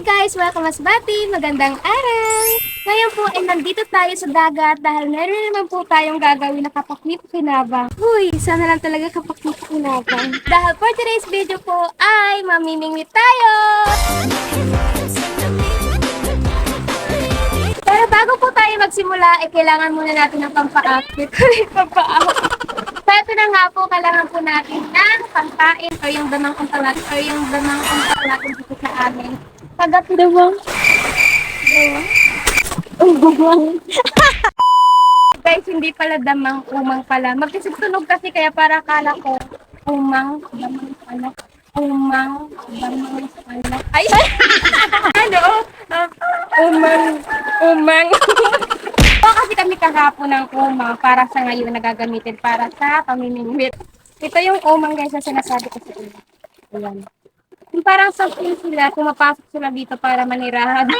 guys! Welcome mas Bati! Magandang araw! Ngayon po ay nandito tayo sa dagat dahil meron naman po tayong gagawin na kapaknip-kinabang. Uy, sana lang talaga kapaknip-kinabang. dahil for today's video po ay mamimingwit tayo! Pero bago po tayo magsimula, ay kailangan muna natin ng. So ito na nga po, kailangan po natin ng pampain o yung damang kumpalat o yung damang kumpalat dito sa amin. Kagat damang. Damang. Ang damang. Guys, hindi pala damang, umang pala. Magkasitunog kasi kaya para kala ko umang, damang pala. Umang, damang pala. Ay! ano? Uh, umang, umang. Ito kasi kami kahapon ng umang para sa ngayon nagagamitin para sa pamimingwit. Ito yung umang guys na sinasabi ko sa inyo. Ayan. Yung parang something sila, pumapasok sila dito para manirahan.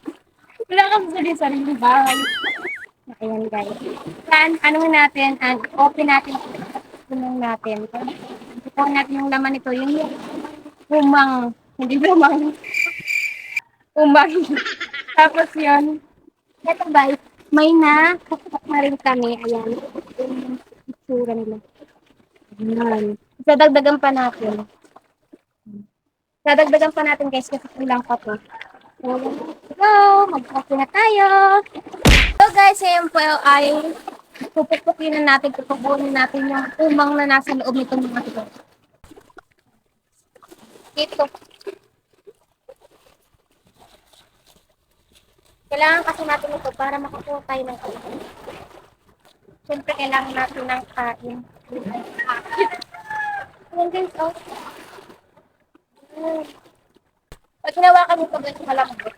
Wala kang sa sarili bahay. Ayan guys. Saan, ano natin, and open natin, open natin. Ito natin yung laman nito, yung umang, hindi umang. Umang. Tapos yun, ito guys, may na, kakapag na rin kami. Ayan. Yung nila. Ayan. Dadagdagan pa natin. Dadagdagan pa natin guys kasi kulang pa to. So, go! Mag-coffee na tayo! So guys, ngayon po ay pupukpukin na natin, pupukunin natin yung umang na nasa loob nitong mga ito. Ito. Kailangan kasi natin ito para makakuha tayo ng kain. Siyempre, kailangan natin ng kain. Ayan guys, oh. Pag hinawakan nito guys, malambot.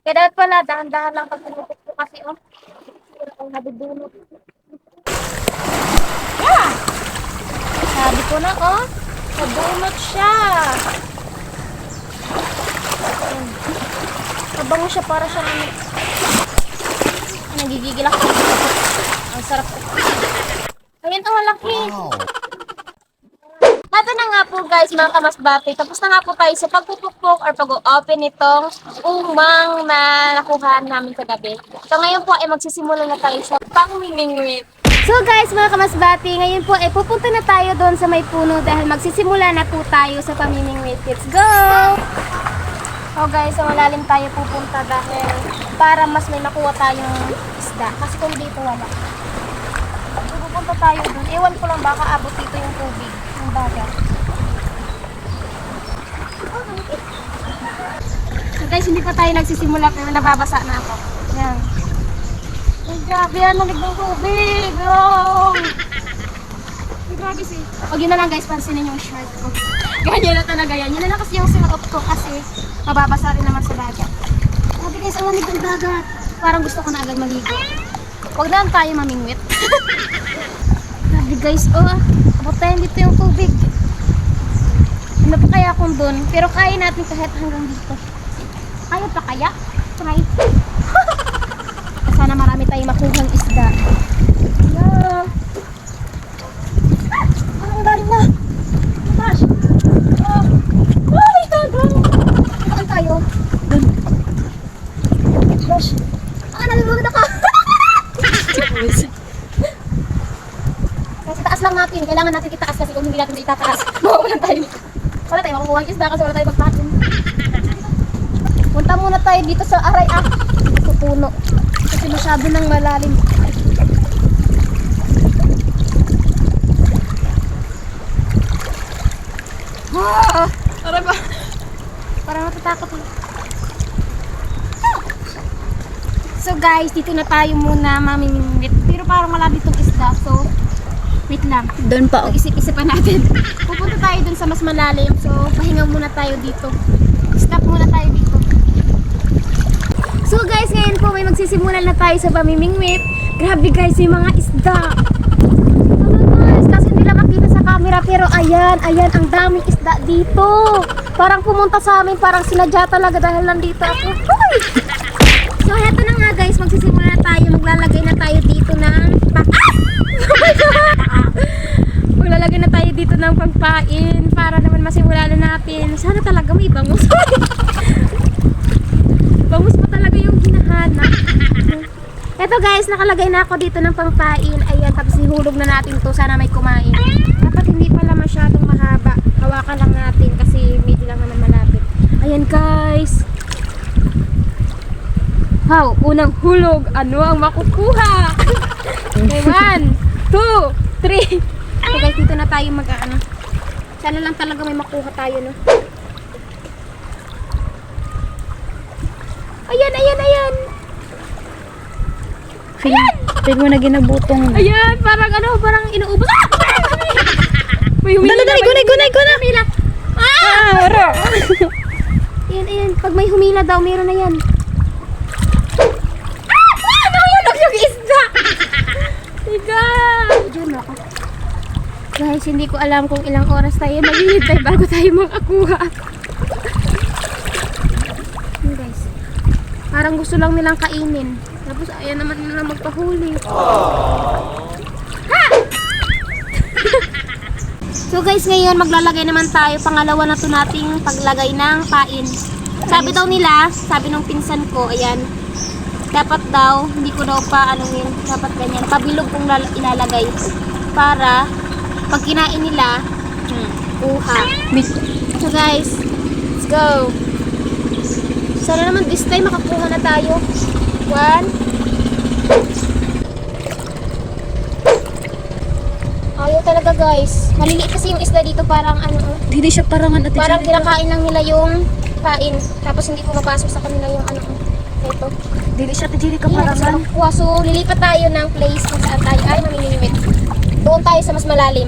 Kaya dapat pala, dahan-dahan lang pag tinupok ko kasi, oh. Wala kang nadudunot. Yeah! Sabi ko na, oh. Nadunot siya. Ayan. Mabango siya para siya ano. Nagigigil ako. Ang sarap. Ayun, ang laki. Ito na nga po guys, mga kamasbate. Tapos na nga po tayo sa pagpupukpok or pag-open nitong umang na nakuha namin kagabi. So ngayon po ay magsisimula na tayo sa pangmimingwit. So guys, mga kamasbati, ngayon po ay pupunta na tayo doon sa may puno dahil magsisimula na po tayo sa pamimingwit. Let's go! Oh guys, sa malalim tayo pupunta dahil para mas may makuha tayong isda. Kasi kung dito wala. So, pupunta tayo doon. Ewan ko lang baka abot dito yung tubig. Yung dagat. So guys, hindi pa tayo nagsisimula pero nababasa na ako. Yan. Ay, grabe yan. Nalig ng tubig. Oh. Ay, grabe si. Huwag yun na lang guys, pansinin yung shirt ko. Ganyan na talaga yan. Yun na lang kasi yung sinuot ko kasi mababasa rin naman sa dagat. Grabe guys, ang lamig ng dagat. Parang gusto ko na agad maligo. Huwag lang tayo mamingwit. Guys, oh. Tayo dito yung tubig. Ano pa kaya kung doon? Pero kaya natin kahit hanggang dito. Kaya pa kaya? Try. Sana marami tayong makuhang isda. Yeah. Ah, ang galing na. Gosh. Oh. Ay, tagal. Saan tayo? Doon. Gosh. Ah, nalulunod ako. Kasi taas lang natin. Kailangan natin itaas kasi kung hindi natin itataas, mawawalan tayo. Wala tayo makukuha ang isda kasi wala tayo magpatin. Punta muna tayo dito sa aray ah. Sa puno. Kasi masyado nang malalim. Ah! Aray ba? Parang natatakot eh. So guys, dito na tayo muna mamimingwit. Pero parang wala ditong isda. So, wait lang. Doon pa, oh. Pag-isip-isipan natin. Pupunta tayo dun sa mas malalim. So, pahinga muna tayo dito. Stop muna tayo dito. So guys, ngayon po may magsisimulan na tayo sa pamimingwit. Grabe guys, yung mga isda. Ano guys, kasi hindi lang makita sa camera pero ayan, ayan, ang daming isda dito. Parang pumunta sa amin, parang sinadya talaga dahil nandito ako. Hoy! So heto na nga guys, magsisimula na tayo, maglalagay na tayo dito ng... dito ng pagpain para naman masimulan na natin. Sana talaga may bangus. bangus pa talaga yung hinahanap. Eto guys, nakalagay na ako dito ng pangpain. Ayan, tapos ihulog na natin to. Sana may kumain. Dapat hindi pala masyadong mahaba. Hawakan lang natin kasi medyo lang naman malapit. Ayan guys. Wow, unang hulog. Ano ang makukuha? 1, 2, 3, So guys, dito na tayo mag ano. Sana lang talaga may makuha tayo, no? Ayan, ayan, ayan. Ayan! Mo na ginabutong. Ayan, parang ano, parang inuubos. Ah! May humila Dali, dali, gunay, gunay, gunay. Humila. Ah! Ah. Ayan, ayan. Pag may humila daw, meron na yan. Ah! Ah! Nahulog yung isda! Tiga! Diyan ako. Guys, hindi ko alam kung ilang oras tayo maghihintay bago tayo makakuha. Ayan, guys. Parang gusto lang nilang kainin. Tapos ayan naman nila magpahuli. Ha! so guys, ngayon maglalagay naman tayo. Pangalawa na to nating paglagay ng pain. Sabi daw nila, sabi nung pinsan ko, ayan, dapat daw, hindi ko daw pa anuhin, dapat ganyan, pabilog kong lal- ilalagay. Para, pag kinain nila, hmm, uha. So guys, let's go. Sana naman this time makakuha na tayo. One. Ayaw talaga guys. Maliliit kasi yung isda dito parang ano. Hindi siya parangan at parang kinakain lang nila yung pain. Tapos hindi pumapasok sa kanila yung ano, ito. Dili siya tijiri ka parangan. makukuha. So, lilipat tayo ng place kung saan tayo ay mamimimit. Doon tayo sa mas malalim.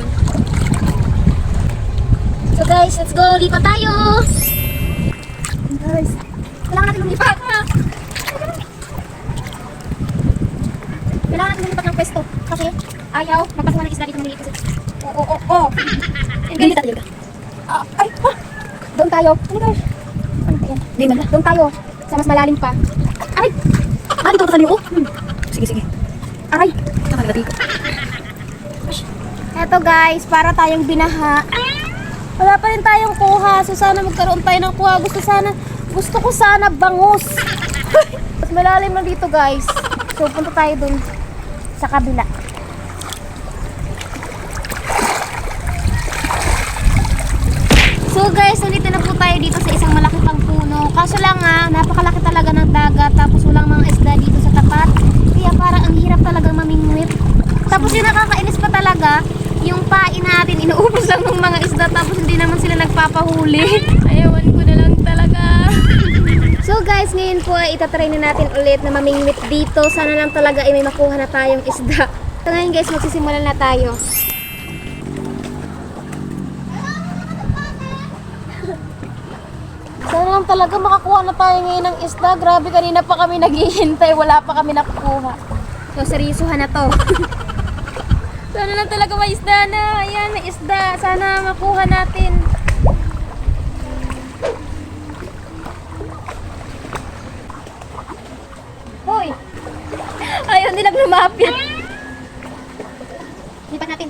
So guys, let's go. Lipat tayo! Guys, kailangan natin lumipat. Ha? Kailangan natin lumipat ng pwesto. Kasi ayaw magpasuha ng isda dito maliit kasi. Oo, oo, oo. Guys, tayo. ah, ay, ah, doon tayo. Ano guys? Ano yan? Di man. Doon tayo. Sa mas malalim pa. Ay! Ah, dito ka niyo. Hmm. Sige, sige. Aray! Nakagati ko. Eto guys, para tayong binaha. Wala pa rin tayong kuha. So sana magkaroon tayo ng kuha. Gusto sana, gusto ko sana bangus. Mas malalim na dito guys. So punta tayo dun sa kabila. So guys, nandito na po tayo dito sa isang malaki pang puno. Kaso lang nga, napakalaki talaga ng dagat. Tapos walang mga isda dito sa tapat. Kaya parang ang hirap talaga mamingwit. Tapos yung nakakainis pa talaga, yung pain natin, inuubos lang ng mga isda. Tapos hindi naman sila nagpapahuli. Ayawan ko na lang talaga. so guys, ngayon po ay itatry na natin ulit na mamingwit dito. Sana lang talaga ay may makuha na tayong isda. So ngayon guys, magsisimula na tayo. Sana lang talaga makakuha na tayo ngayon ng isda. Grabe, kanina pa kami naghihintay. Wala pa kami nakukuha. So, seryosohan na to. Sana lang talaga may isda na. Ayan, may isda. Sana makuha natin. Hoy! Ayaw nilang lumapit. Lipat natin.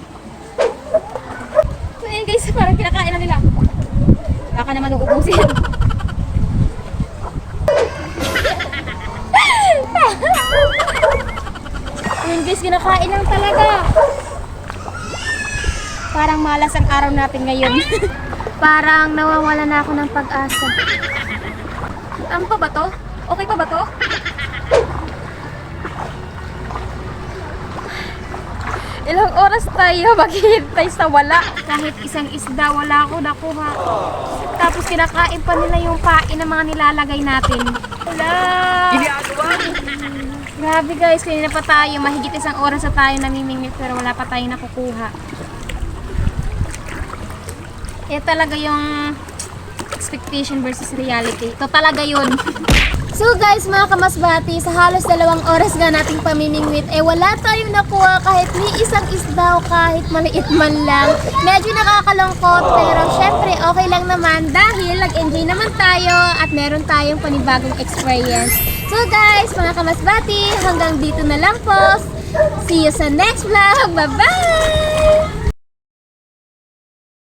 So, ayan guys, parang kinakain na nila. Baka naman uubusin. Ayan guys, kinakain lang talaga. Parang malas ang araw natin ngayon. Parang nawawala na ako ng pag-asa. Ano pa ba to? Okay pa ba to? Ilang oras tayo maghihintay sa wala. Kahit isang isda, wala ako nakuha. Tapos kinakain pa nila yung pain ng mga nilalagay natin. Wala! Grabe guys, kanina pa tayo. Mahigit isang oras na tayo namimingit pero wala pa tayo nakukuha. Eh talaga yung expectation versus reality. Ito talaga yun. so guys, mga kamasbati, sa halos dalawang oras nga nating pamimingwit, eh wala tayong nakuha kahit ni isang isda o kahit maliit man lang. Medyo nakakalungkot, pero syempre okay lang naman dahil nag-enjoy naman tayo at meron tayong panibagong experience. So guys, mga kamasbati, hanggang dito na lang po. See you sa next vlog. Bye-bye!